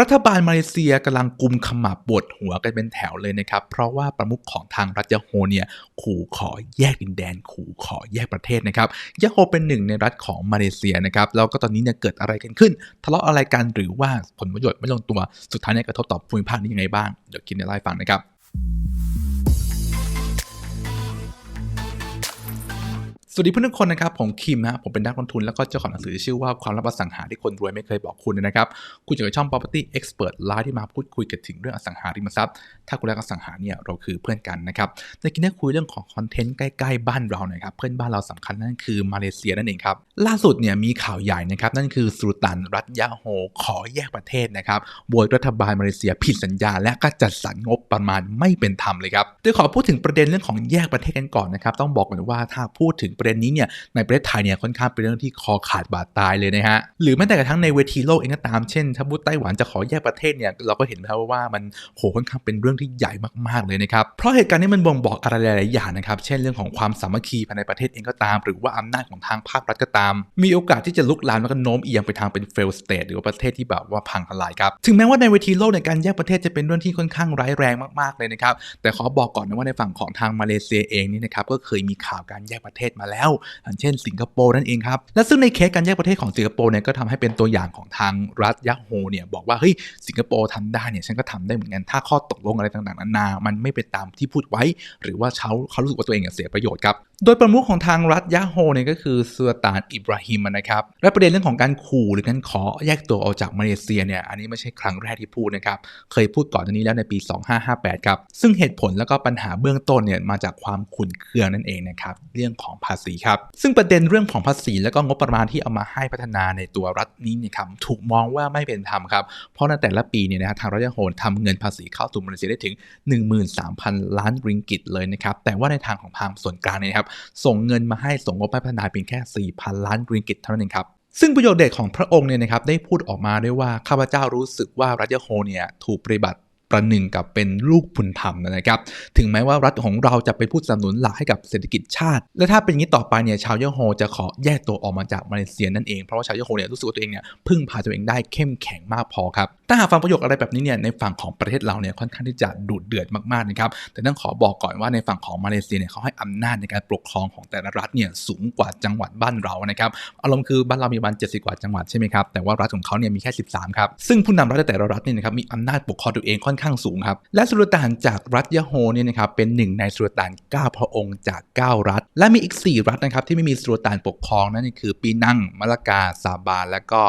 รัฐบาลมาเลเซียกำลังกุมขมับปวดหัวกันเป็นแถวเลยนะครับ เพราะว่าประมุขของทางรัฐยะโฮเนี่ยขู่ขอแยกดินแดน ขู่ขอแยกประเทศนะครับยะโฮเป็นหนึ่งในรัฐของมาเลเซียนะครับแล้วก็ตอนนี้เนี่ยเกิดอะไรกันขึ้น ทะเลาะอะไรกันหรือว่าผลประโยชน์ไม่ลงตัวสุดท้ายเนี่ยกระทบต่อภูมิภาคนี้ยังไงบ้างเดี๋ยวกินในไลฟ์ฟังนะครับ วัสดีเพื่อนทุกคนนะครับ ผมคิมนะผมเป็นนักลงทุนแล้วก็เจ้าของหนังสือชื่อว่าความลับอสังหาที่คนรวยไม่เคยบอกคุณนะครับ คุณอยู่กับช่อง property expert ไลฟ์ที่มาพูดคุยกันถึงเรื่องอสังหาริมทรัพย์ ถ้าคุณรักอสังหาเนี่ยเราคือเพื่อนกันนะครับในกินนี้คุยเรื่องของคอนเทนต์ใกล้ๆบ้านเราหน่อยครับเพื่อนบ้านเราสำคัญนั่นคือมาเลเซียนั่นเองครับล่าสุดเนี่ยมีข่าวใหญ่นะครับนั่นคือสุลต่านรัฐยะโฮขอแยกประเทศนะครับโดยรัฐบาลมาเลเซียผิดสัญญา และก็จัดสรรงบประมาณไม่เป็นธรรมเลยครับโดยขอพูดถึงประเด็นเรื่องของแยกประเทศกันก่อนนะครับต้องบอกก่อนว่าถ้าพูดถึงประด็นนี้เนี่ยในประเทศไทยเนี่ยค่อนข้างเป็นเรื่องที่คอขาดบาดตายเลยนะฮะหรือแม้แต่กระทั่งในเวทีโลกเองก็ตามเช่นถ้าพูดไต้หวันจะขอแยกประเทศเนี่ยเราก็เห็นนะครับว่ามันโหค่อนข้างเป็นเรื่องที่ใหญ่มากๆเลยนะครับเพราะเหตุการณ์นี้มันบ่งบอกอะไรหลายๆอย่างนะครับเช่นเรื่องของความสามัคคีภายในประเทศเองก็ตาม หรือว่าอำนาจของทางภาครัฐก็ตาม มีโอกาสที่จะลุกลามแล้วก็โน้มเอียงไปทางเป็น fail state หรือว่าประเทศที่แบบว่าพังทลายครับถึงแม้ว่าในเวทีโลกในการแยกประเทศจะเป็นเรื่องที่ค่อนข้างร้ายแรงมากๆเลยนะครับแต่ขอบอกก่อนนะว่าในฝั่งของทางมาเลเซียเองนี่นะครับก็เคยมีข่าวการแยกประเทศมาแล้วอย่างเช่นสิงคโปร์นั่นเองครับ และซึ่งในเคสการแยกประเทศของสิงคโปร์เนี่ยก็ทำให้เป็นตัวอย่างของทางรัฐยะโฮเนี่ยบอกว่าเฮ้ยสิงคโปร์ทำได้เนี่ยฉันก็ทำได้เหมือนกันถ้าข้อตกลงอะไรต่างๆนานา มันไม่เป็นตามที่พูดไว้ หรือว่าเขาเขารู้สึกว่าตัวเองเสียประโยชน์ครับ โดยประมุขของทางรัฐยะโฮเนี่ยก็คือสุลต่านอิบราฮิมนะครับและประเด็นเรื่องของการขู่หรือการขอแยกตัวออกจากมาเลเซียเนี่ยอันนี้ไม่ใช่ครั้งแรกที่พูดนะครับเคยพูดก่อนหน้านี้แล้วในปี 2558 ครับ ซึ่งเหตุผลแล้วก็ปัญหาเบื้องต้นเนี่ยมาจากความขุ่นเคืองนั่นเองนะครับเรื่องของภาษีครับซึ่งประเด็นเรื่องของภาษีแล้วก็งบประมาณที่เอามาให้พัฒนาในตัวรัฐนี้เนี่ยครับถูกมองว่าไม่เป็นธรรมครับเพราะในแต่ละปีเนี่ยนะทางรัฐยะโฮทำเงินภาษีเข้าสู่มาเลเซียได้ถึง 13,000 ล้านริงกิตเลยนะครับแต่ว่าในทางของทางส่วนกลางเนี่ยครับส่งเงินมาให้ส่งงบให้พัฒนาเพียงแค่ 4,000 ล้านริงกิตเท่านั้นเองครับซึ่งประโยชน์เด็ดของพระองค์เนี่ยนะครับได้พูดออกมาด้วยว่าข้าพเจ้ารู้สึกว่ารัฐโฮเนี่ยถูกปฏิบัติ ประหนึ่งกับเป็นลูกบุญธรรมนะครับ ถึงแม้ว่ารัฐของเราจะเป็นผู้สนับสนุนหลักให้กับเศรษฐกิจชาติ และถ้าเป็นอย่างนี้ต่อไปเนี่ยชาวเยะโฮจะขอแยกตัวออกมาจากมาเลเซียนั่นเอง เพราะว่าชาวเยะโฮเนี่ยรู้สึกว่าตัวเองเนี่ยพึ่งพาตัวเองได้เข้มแข็งมากพอครับ ถ้าหากฟังประโยคอะไรแบบนี้เนี่ยในฝั่งของประเทศเราเนี่ยค่อนข้างที่จะดุเดือดมากๆนะครับ แต่ต้องขอบอกก่อนว่าในฝั่งของมาเลเซียเนี่ยเขาให้อำนาจในการปกครองของแต่ละรัฐเนี่ยสูงกว่าจังหวัดบ้านเรานะครับอารมณ์คือบ้านเรามีประมาณ70กว่าจังหวัดใช่ไหมครับแต่ว่ารัฐของเขาเนี่ยมีแค่ 13 ครับซึ่งผู้นำรัฐแต่ละรัฐเนี่ยนะครับมีอำนาจปกครองตัวเองค่อนข้างสูงครับ และสุลต่านจากรัฐยะโฮเนี่ยนะครับเป็นหนึ่งในสุลต่าน 9 พระองค์จาก 9 รัฐ และมีอีก 4 รัฐนะครับที่ไม่มีสุลต่านปกครองนั่นคือปีนังมะละกาซาบานและก็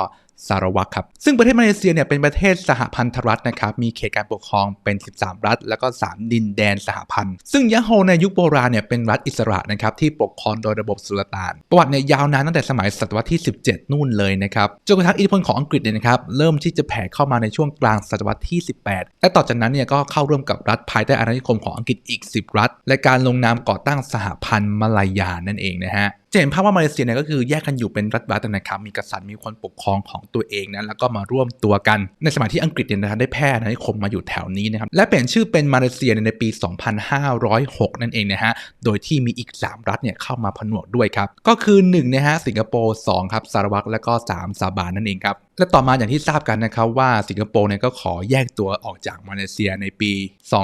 สารวัตรครับ ซึ่งประเทศมาเลเซียเนี่ยเป็นประเทศสหพันธรัฐนะครับ มีเขตการปกครองเป็น 13 รัฐ แล้วก็ 3 ดินแดนสหพันธ์ ซึ่งยะโฮในยุคโบราณเนี่ยเป็นรัฐอิสระนะครับที่ปกครองโดยระบบสุลต่าน ประวัติเนี่ยยาวนานตั้งแต่สมัยศตวรรษที่ 17 นู่นเลยนะครับ จนกระทั่งอิทธิพลของอังกฤษเนี่ยนะครับเริ่มที่จะแผ่เข้ามาในช่วงกลางศตวรรษที่ 18 และต่อจากนั้นเนี่ยก็เข้าร่วมกับรัฐภายใต้อาณานิคมของอังกฤษอีก 10 รัฐ และการลงนามก่อตั้งสหพันธ์มาลายานั่นเองนะฮะ จะเห็นภาพว่ามาเลเซียเนี่ยก็คือแยกกันอยู่เป็นรัฐบาลนะครับมีกษัตริย์มีคนปกครองของตัวเองนะแล้วก็มาร่วมตัวกัน ในสมัยที่อังกฤษเนี่ยนะได้แพร่นะนิคมมาอยู่แถวนี้นะครับและเปลี่ยนชื่อเป็นมาเลเซียในปี 2506 นั่นเองนะฮะโดยที่มีอีก 3 รัฐเนี่ยเข้ามาผนวกด้วยครับก็คือ1นะฮะสิงคโปร์2ครับสารวัตรและก็ 3 ซาบานนั่นเองครับและต่อมาอย่างที่ทราบกันนะครับว่าสิงคโปร์เนี่ยก็ขอแยกตัวออกจากมาเลเซียในปี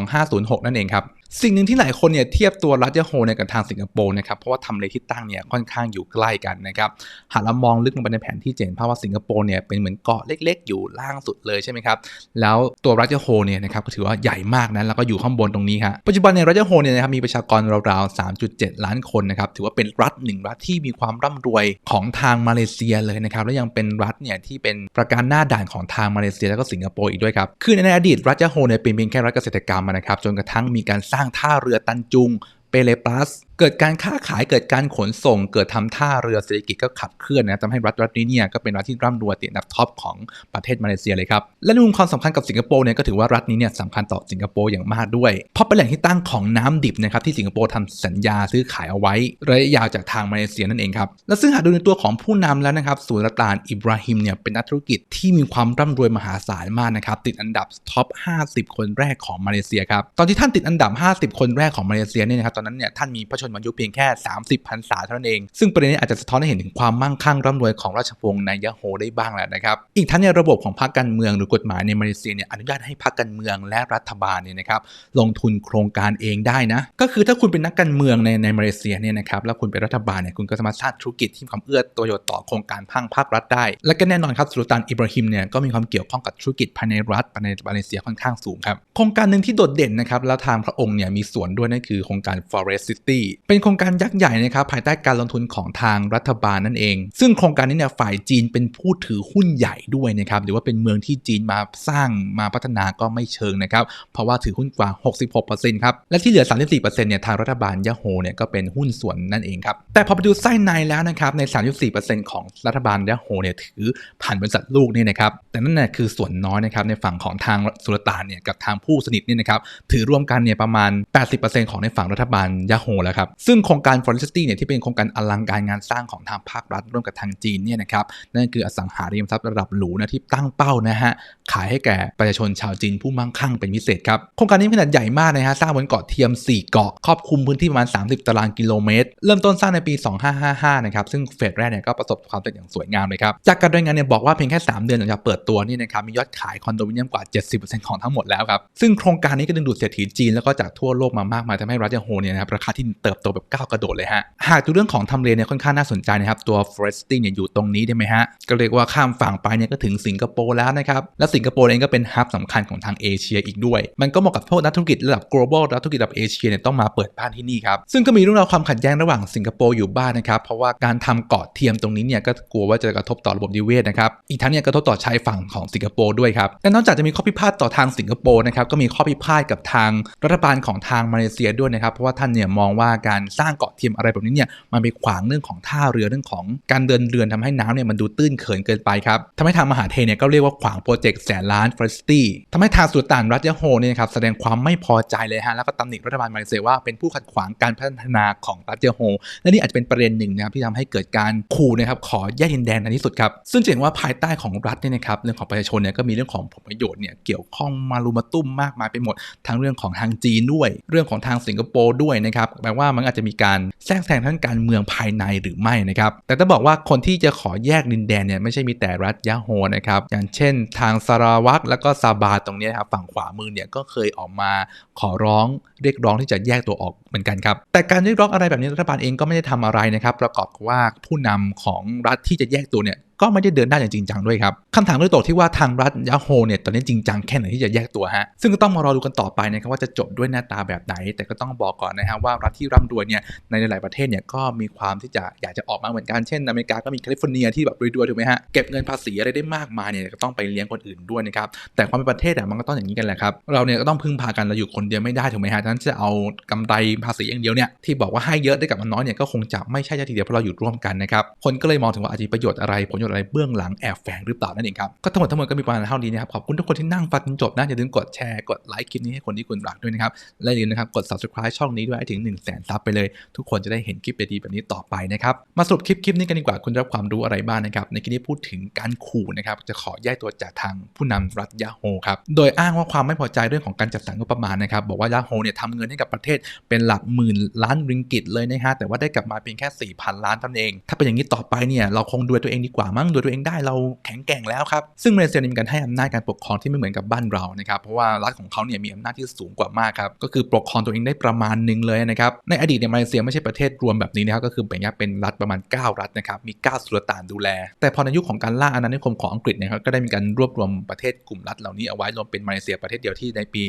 2506 นั่นเองครับ สิ่งหนึ่งที่หลายคนเนี่ยเทียบตัวรัฐยะโฮในกับทางสิงคโปร์นะครับเพราะว่าทำเลที่ตั้งเนี่ยค่อนข้างอยู่ใกล้กันนะครับหากเรามองลึกลงไปในแผนที่เจนภาพว่าสิงคโปร์เนี่ยเป็นเหมือนเกาะเล็ก ๆ อยู่ล่างสุดเลยใช่ไหมครับแล้วตัวรัฐยะโฮเนี่ยนะครับก็ถือว่าใหญ่มากนะแล้วก็อยู่ข้างบนตรงนี้ครับปัจจุบันในรัฐยะโฮเนี่ยนะครับมีประชากรราวๆ 3.7 ล้านคนนะครับถือว่าเป็นรัฐหนึ่งรัฐที่มีความร่ำรวยของทางมาเลเซียเลยนะครับและยังเป็นรัฐเนี่ยที่เป็นประการหน้าด่านของทางมาเลเซียแล้วก็สิงคโปร์อีกด้วยครับคือในอดีตรัฐยะโฮเนี่ยเป็นเพียงแค่รัฐเกษตรกรรมนะครับจนกระทั่งมีการสร้างท่าเรือตันจุงเปเลปลัสเกิดการค้าขายเกิดการขนส่ง เกิดทำท่าเรือเศรษฐกิจก็ขับเคลื่อนนะทำให้รัฐรัฐนี้เนี่ยก็เป็นรัฐที่ร่ำรวยติดอันดับท็อปของประเทศมาเลเซียเลยครับ และในมุมความสำคัญกับสิงคโปร์เนี่ยก็ถือว่ารัฐนี้เนี่ยสำคัญต่อสิงคโปร์อย่างมากด้วย เพราะเป็นแหล่งที่ตั้งของน้ำดิบนะครับที่สิงคโปร์ทำสัญญาซื้อขายเอาไว้ระยะยาวจากทางมาเลเซียนั่นเองครับและซึ่งหากดูในตัวของผู้นำแล้วนะครับสุลต่านอิบราฮิมเนี่ยเป็นนักธุรกิจที่มีความร่ำรวยมหาศาลมากนะครับติดอันดับท็อป 50 คนแรกของมาเลเซียครับตอนที่ท่านติดอันดับ 50 คนแรกของมาเลเซียเนี่ยนะครับตอนนั้นเนี่ยท่านมีพระชชนมายุเพียงแค่ 30พรรษาเท่านั้นเอง ซึ่งประเด็นนี้อาจจะสะท้อนให้เห็นถึงความมั่งคั่งร่ำรวยของราชวงศ์ในยะโฮได้บ้างแหละนะครับ อีกทั้งในระบบของพรรคการเมืองหรือกฎหมายในมาเลเซียเนี่ยอนุญาตให้พรรคการเมืองและรัฐบาลเนี่ยนะครับลงทุนโครงการเองได้นะ ก็คือถ้าคุณเป็นนักการเมืองในในมาเลเซียเนี่ยนะครับแล้วคุณเป็นรัฐบาลเนี่ยคุณก็สามารถสร้างธุรกิจที่มีความเอื้อตัวโยชน์ต่อโครงการพังภาครัฐได้ และก็แน่นอนครับสุลต่านอิบราฮิมเนี่ยก็มีความเกี่ยวข้องกับธุรกิจภายในรัฐภายในมาเลเซียค่อนข้างสูงครับโครงการหนึ่งที่โดดเด่นนะครับแล้วทางพระองค์เนี่ยมีส่วนด้วยนั่นคือโครงการ Forest City เป็นโครงการยักษ์ใหญ่นะครับภายใต้การลงทุนของทางรัฐบาลนั่นเอง ซึ่งโครงการนี้เนี่ยฝ่ายจีนเป็นผู้ถือหุ้นใหญ่ด้วยนะครับหรือว่าเป็นเมืองที่จีนมาสร้างมาพัฒนาก็ไม่เชิงนะครับเพราะว่าถือหุ้นกว่า 66%ครับและที่เหลือ 34%เนี่ยทางรัฐบาลยะโฮเนี่ยก็เป็นหุ้นส่วนนั่นเองครับแต่พอไปดูไส้ในแล้วนะครับใน 34%ของรัฐบาลยะโฮเนี่ยถือผ่านบริษัทลูกนี่นะครับแต่นั่นน่ะคือส่วนน้อยนะครับในฝั่งของทางสุลต่านเนี่ยกับทางผู้สนิทนี่นะครับถือร่วมกันเนี่ยประมาณ 80%ของในฝั่งรัฐบาลยะโฮแล้วครับซึ่งโครงการ Forest City เนี่ยที่เป็นโครงการอลังการงานสร้างของทางภาครัฐร่วมกับทางจีนเนี่ยนะครับนั่นคืออสังหาริมทรัพย์ระดับหรูนะที่ตั้งเป้านะฮะขายให้แก่ประชาชนชาวจีนผู้มั่งคั่งเป็นพิเศษครับโครงการนี้ขนาดใหญ่มากนะฮะสร้างบนเกาะเทียม 4 เกาะครอบคลุมพื้นที่ประมาณ 30 ตารางกิโลเมตร เริ่มต้นสร้างในปี 2555 นะครับซึ่งเฟสแรกเนี่ยก็ประสบความสำเร็จอย่างสวยงามเลยครับจากการรายงานเนี่ยบอกว่าเพียงแค่ 3 เดือนหลังจากเปิดตัวนี่นะครับมียอดขายคอนโดมิเนียมกว่า 70%ของทั้งหมดแล้วครับซึ่งโครงการนี้ก็ดึงดูดเศรษฐีจีนแล้วก็จากทั่วโลกมามากมายทำให้รัฐยาโฮเนี่ยนะครับราคาที่เติบโตแบบก้าวกระโดดเลยฮะ หากดูเรื่องของทำเลเนี่ยค่อนข้างน่าสนใจนะครับ ตัว Foresty เนี่ยอยู่ตรงนี้ได้ไหมฮะ ก็เรียกว่าข้ามฝั่งไปเนี่ยก็ถึงสิงคโปร์แล้วนะครับ และสิงคโปร์เองก็เป็นฮับสำคัญของทางเอเชียอีกด้วย มันก็เหมาะกับพวกนักธุรกิจระดับ global นักธุรกิจระดับเอเชียเนี่ยต้องมาเปิดบ้านที่นี่ครับ ซึ่งก็มีเรื่องราวความขัดแย้งระหว่างสิงคโปร์อยู่บ้างนะครับ เพราะว่าการทำเกาะเทียมตรงนี้เนี่ยก็กลัวว่าจะกระทบต่อระบบนิเวศนะครับ อีกทั้งเนี่ยกระทบต่อชายฝั่งของสิงคโปร์ด้วยครับ และนอกจากจะมีข้อพิพาทต่อทางสิงคโปร์นะครับ ก็มีข้อพิพาทกับทางรัฐบาลของทางมาเลเซียด้วยนะครับ เพราะว่าท่านเนี่ยมองว่าการสร้างเกาะเทียมอะไรแบบนี้เนี่ยมันไปขวางเรื่องของท่าเรือเรื่องของการเดินเรือนทำให้น้ำเนี่ยมันดูตื้นเขินเกินไปครับทำให้ทางมหาเทเนี่ยก็เรียกว่าขวางโปรเจกต์แสนล้านฟรสตี้ทำให้ทางสุลต่านรัฐยะโฮเนี่ยครับแสดงความไม่พอใจเลยฮะแล้วก็ตำหนิรัฐบาลมาเลเซียว่าเป็นผู้ขัดขวางการพัฒนาของรัฐยะโฮและนี่อาจจะเป็นประเด็นหนึ่งนะครับที่ทำให้เกิดการขู่นะครับขอแยกดินแดนในที่สุดครับซึ่งจะเห็นว่าภายใต้ของรัฐเนี่ยนะครับเรื่องของประชาชนเนี่ยก็มีเรื่องของผลประโยชน์เนี่ยเกี่ยวข้องมารุมาตุ้มมากมายไปหมดทั้งเรื่องของทางจีนด้วย เรื่องของทางสิงคโปร์ด้วยนะครับแปลว่ามันอาจจะมีการแทรกแซงทั้งการเมืองภายในหรือไม่นะครับ แต่ต้องบอกว่าคนที่จะขอแยกดินแดนเนี่ยไม่ใช่มีแต่รัฐยะโฮนะครับ อย่างเช่นทางสราวักแล้วก็ซาบาตรงนี้ครับฝั่งขวามือเนี่ยก็เคยออกมาขอร้องเรียกร้องที่จะแยกตัวออก เหมือนกันครับ แต่การเรียกร้องอะไรแบบนี้รัฐบาลเองก็ไม่ได้ทำอะไรนะครับ ประกอบกับว่าผู้นำของรัฐที่จะแยกตัวเนี่ยก็ไม่ได้เดินได้อย่างจริงจังด้วยครับคำถามเลยตกที่ว่าทางรัฐยาโฮเนี่ยตอนนี้จริงจังแค่ไหนที่จะแยกตัวฮะซึ่งก็ต้องมารอดูกันต่อไปนะครับว่าจะจบด้วยหน้าตาแบบไหน แต่ก็ต้องบอกก่อนนะฮะว่ารัฐที่ร่ำรวยเนี่ยในหลายๆประเทศเนี่ยก็มีความที่จะอยากจะออกมาเหมือนกันเช่นอเมริกาก็มีแคลิฟอร์เนียที่แบบรวยๆถูกไหมฮะเก็บเงินภาษีอะไรได้มากมายเนี่ยก็ต้องไปเลี้ยงคนอื่นด้วยนะครับแต่ความเป็นประเทศอะมันก็ต้องอย่างนี้กันแหละครับเราเนี่ยก็ต้องพึ่งพากันเราอยู่คนเดียวไม่ได้ถูกไหมฮะฉะนั้นจะเอากำไรภาษีอย่างเดียวเนี่ยที่บอกว่าให้เยอะได้กับมันน้อยเนี่ยก็คงจะไม่ใช่ทีเดียวเพราะเราอยู่ร่วมกันนะครับคนก็เลยมองถึงว่าอาจจะประโยชน์อะไรผลประโยชน์อะไรเบื้องหลังแอบแฝงหรือเปล่านั่นเองครับก็ทั้งหมดทั้งมวลก็มีประมาณเท่านี้นะครับขอบคุณทุกคนที่นั่งฟังจนจบนะอย่าลืมกดแชร์กดไลค์คลิปนี้ให้คนที่คุณรักด้วยนะครับและอย่าลืมนะครับกด subscribe ช่องนี้ด้วยให้ถึง1 0 0 0 0แสนซับไปเลย ทุกคนจะได้เห็นคลิปดีๆแบบนี้ต่อไปนะครับมาสรุปคลิปคลิปนี้กันดีกว่าคุณรับความรู้อะไรบ้างนะครับในคลิปนี้พูดถึงการขู่นะครับจะขอแยกตัวจากทางผู้นำรัฐยาโฮครับโดยอ้างว่าความไม่พอใจเรื่องของการจัดสรรงบประมาณนะครับบอกว่ายาโฮเนี่ยทำเงินให้กับประเทศเป็นหลักหมื่นล้านริงกิตเลยนะฮะแต่ว่าได้กลับมาเพียงแค่ 4,000 ล้านเท่านั้นเอง ถ้าเป็นอย่างนี้ต่อไปเนี่ยเราคงดูตัวเองดีกว่ามั้งดูตัวเองได้เราแข็งแกร่งแล้วครับซึ่งมาเลเซียมีการให้อำนาจการปกครองที่ไม่เหมือนกับบ้านเรานะครับเพราะว่ารัฐของเขาเนี่ยมีอำนาจที่สูงกว่ามากครับก็คือปกครองตัวเองได้ประมาณหนึ่งเลยนะครับในอดีตเนี่ยมาเลเซียไม่ใช่ประเทศรวมแบบนี้นะครับก็คือแบ่งแยกเป็นรัฐประมาณ 9 รัฐนะครับมี 9 สุลต่านดูแล แต่พอในยุคของการล่าอาณานิคมของอังกฤษนะครับก็ได้มีการรวบรวมประเทศกลุ่มรัฐเหล่านี้เอาไว้รวมเป็นมาเลเซียประเทศเดียวที่ในปี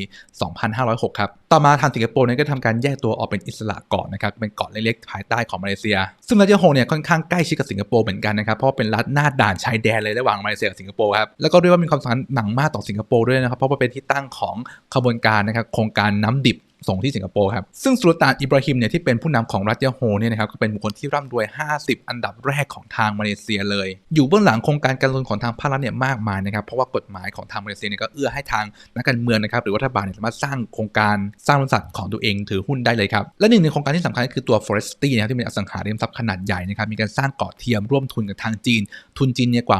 2506 ครับต่อมาทางสิงคโปร์เนี่ยก็ทำการแยกตัวัวออกเป็นอิสระเกาะนะครับเป็นเกาะเล็กๆภายใต้ของมาเลเซีย ซึ่งรัฐยาโฮเนี่ยค่อนข้างใกล้ชิดกับสิงคโปร์เหมือนกันนะครับเพราะเป็นรัฐหน้าด่านชายแดนเลยระหว่างมาเลเซียกับสิงคโปร์ครับแล้วก็เรียกว่ามีความสำคัญหนังมากต่อสิงคโปร์ด้วยนะครับเพราะว่าเป็นที่ตั้งของขบวนการนะครับโครงการน้ำดิบ ส่งที่สิงคโปร์ครับ ซึ่งสุลต่านอิบราฮิมเนี่ยที่เป็นผู้นำของรัฐยะโฮเนี่ยนะครับก็เป็นบุคคลที่ร่ำรวย 50 อันดับแรกของทางมาเลเซียเลย อยู่เบื้องหลังโครงการการลงทุนของทางภาครัฐเนี่ยมากมายนะครับเพราะว่ากฎหมายของทางมาเลเซียเนี่ยก็เอื้อให้ทางนักการเมืองนะครับหรือรัฐบาลเนี่ยสามารถสร้างโครงการสร้างบริษัทของตัวเองถือหุ้นได้เลยครับและหนึ่งในโครงการที่สำคัญก็คือตัว Foresty นะครับที่เป็นอสังหาริมทรัพย์ขนาดใหญ่นะครับมีการสร้างเกาะเทียมร่วมทุนกับทางจีน ทุนจีนเนี่ยกว่า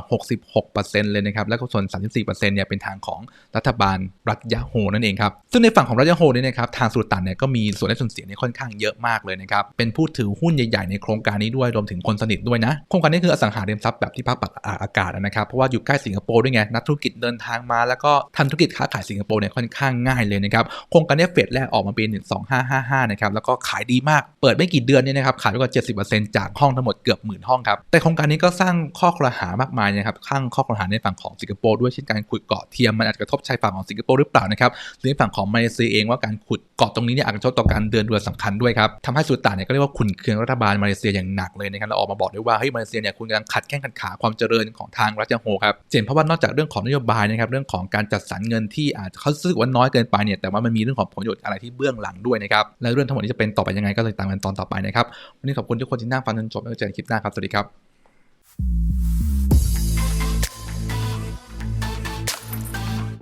66%เลยนะครับแล้วก็ส่วน 34%เนี่ยเป็นทางของรัฐบาลรัฐยะโฮนั่นเองครับซึ่งในฝั่งของรัฐยะโฮเนี่ยนะครับทางสุลต่านเนี่ยก็มีส่วนได้ส่วนเสียเนี่ยค่อนข้างเยอะมากเลยนะครับ เป็นผู้ถือหุ้นใหญ่ๆในโครงการนี้ด้วยรวมถึงคนสนิทด้วยนะ โครงการนี้คืออสังหาริมทรัพย์แบบที่พักปักอากาศนะครับ เพราะว่าอยู่ใกล้สิงคโปร์ด้วยไง นักธุรกิจเดินทางมา แล้วก็ทำธุรกิจค้าขายสิงคโปร์เนี่ยค่อนข้างง่ายเลยนะครับ โครงการนี้เฟสแรกออกมาปี2555นะครับ แล้วก็ขายดีมาก เปิดไม่กี่เดือนเนี่ยนะครับขายไปกว่า70%จากห้องทั้งหมดเกือบหมื่นห้องครับ แต่โครงการนี้ก็สร้างข้อครหามากมายนะครับข้างข้อครหาในฝั่งของสิงคโปร์ด้วยเช่นการขุดเกาะเทียมมันอาจจะกระทบชายฝั่งของสิงคโปร์หรือเปล่านะครับหรือฝั่งของมาเลเซียเองว่าการขุดเกาะตรงนี้เนี่ยอาจจะทบต่อการเดินเรือสำคัญด้วยครับทำให้สุลต่านเนี่ยก็เรียกว่าขุนเคืองรัฐบาลมาเลเซียอย่างหนักเลยนะครับแล้วออกมาบอกด้วยว่าเฮ้ยมาเลเซียเนี่ยคุณกำลังขัดแข้งขัดขาความเจริญของทางรัฐยังโฮครับเจนเพราะว่านอกจากเรื่องของนโยบายนะครับเรื่องของการจัดสรรเงินที่อาจจะเขาซื้อว่าน้อยเกินไปเนี่ยแต่ว่ามันมีเรื่องของผลประโยชน์อะไรที่เบื้องหลังด้วยนะครับและเรื่องทั้งหมดนี้จะเป็นต่อไปยังไงก็เลยตามกันตอนต่อไปนะครับวันนี้ขอบคุณทุกคนที่นั่งฟังจนจบแล้วเจอกันคลิปหน้าครับสวัสดีครับ